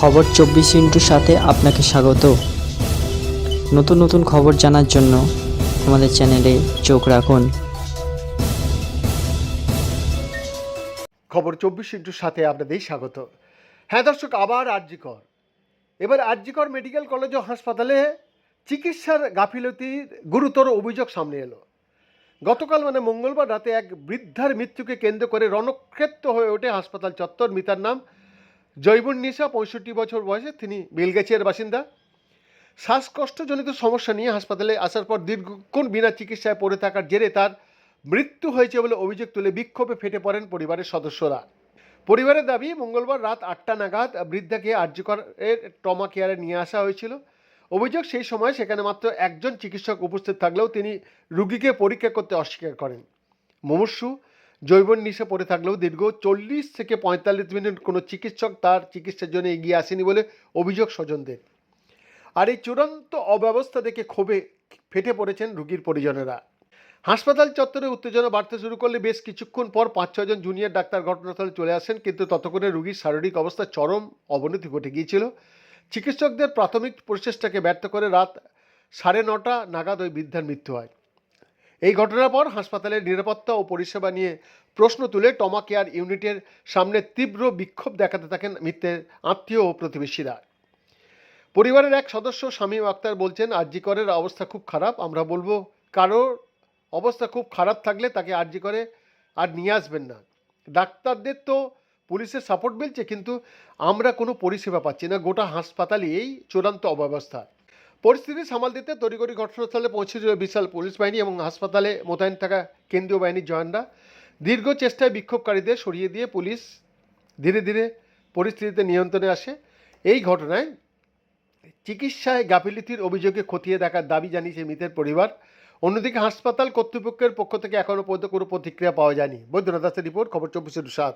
খবর চব্বিশ ইন্টুর সাথে আপনাকে স্বাগত। নতুন নতুন খবর জানার জন্য আমাদের চ্যানেলে চোখ রাখুন। খবর চব্বিশ ইন্টুর সাথে আপনাদের স্বাগত। হ্যাঁ দর্শক, আবার আরজিকর। এবার আরজিকর মেডিকেল কলেজ ও হাসপাতালে চিকিৎসার গাফিলতির গুরুতর অভিযোগ সামনে এলো। গতকাল মানে মঙ্গলবার রাতে এক বৃদ্ধার মৃত্যুকে কেন্দ্র করে রণক্ষেত্র হয়ে ওঠে হাসপাতাল চত্বর। মিতার নাম জৈবন নিশা পঁয়ষট্টি বছর বয়সে তিনি বেলগেছিয়ার বাসিন্দা। শ্বাসকষ্টজনিত সমস্যা নিয়ে হাসপাতালে আসার পর দীর্ঘক্ষণ বিনা চিকিৎসায় পড়ে থাকার জেরে তার মৃত্যু হয়েছে বলে অভিযোগ তুলে বিক্ষোভে ফেটে পড়েন পরিবারের সদস্যরা। পরিবারের দাবি, মঙ্গলবার রাত আটটা নাগাদ বৃদ্ধাকে আর্যকর এর ট্রমা কেয়ারে নিয়ে আসা হয়েছিল। অভিযোগ সেই সময় সেখানে মাত্র একজন চিকিৎসক উপস্থিত থাকলেও তিনি রুগীকে পরীক্ষা করতে অস্বীকার করেন। মুমূর্ষু জৈবন নিশে পড়ে থাকলেও দীর্ঘ চল্লিশ থেকে পঁয়তাল্লিশ মিনিট কোনো চিকিৎসক তার চিকিৎসার জন্য এগিয়ে আসেনি বলে অভিযোগ স্বজনদের। আর এই চূড়ান্ত অব্যবস্থা দেখে ক্ষোভে ফেটে পড়েছেন রুগীর পরিজনেরা। হাসপাতাল চত্বরে উত্তেজনা বাড়তে শুরু করলে বেশ কিছুক্ষণ পর পাঁচ ছজন জুনিয়র ডাক্তার ঘটনাস্থলে চলে আসেন, কিন্তু ততক্ষণে রুগীর শারীরিক অবস্থা চরম অবনতি ঘটে গিয়েছিল। চিকিৎসকদের প্রাথমিক প্রচেষ্টাকে ব্যর্থ করে রাত সাড়ে নটা নাগাদ ওই বৃদ্ধার মৃত্যু হয়। এই ঘটনার পর হাসপাতালের নিরাপত্তা ও পরিষেবা নিয়ে প্রশ্ন তুলে টমা কেয়ার ইউনিটের সামনে তীব্র বিক্ষোভ দেখাতে থাকেন মৃত্যের আত্মীয় ও প্রতিবেশীরা। পরিবারের এক সদস্য শামীম আক্তার বলছেন আরজিকরের অবস্থা খুব খারাপ। আমরা বলব, কারোর অবস্থা খুব খারাপ থাকলে তাকে আরজি করে আর নিয়ে আসবেন না। ডাক্তারদের তো পুলিশের সাপোর্ট মিলছে, কিন্তু আমরা কোনো পরিষেবা পাচ্ছি না। গোটা হাসপাতালে এই চূড়ান্ত অব্যবস্থা। পরিস্থিতি সামাল দিতে তড়িঘড়ি ঘটনাস্থলে পৌঁছেছিল বিশাল পুলিশ বাহিনী এবং হাসপাতালে মোতায়েন থাকা কেন্দ্রীয় বাহিনীর জওয়ানরা। দীর্ঘ চেষ্টায় বিক্ষোভকারীদের সরিয়ে দিয়ে পুলিশ ধীরে ধীরে পরিস্থিতিতে নিয়ন্ত্রণে আসে। এই ঘটনায় চিকিৎসায় গাফিলতির অভিযোগে খতিয়ে দেখার দাবি জানিয়েছে মৃতের পরিবার। অন্যদিকে হাসপাতাল কর্তৃপক্ষের পক্ষ থেকে এখনও পর্যন্ত কোনো প্রতিক্রিয়া পাওয়া যায়নি। বৈদ্যনাথ দাসের রিপোর্ট, খবর চব্বিশের সাত।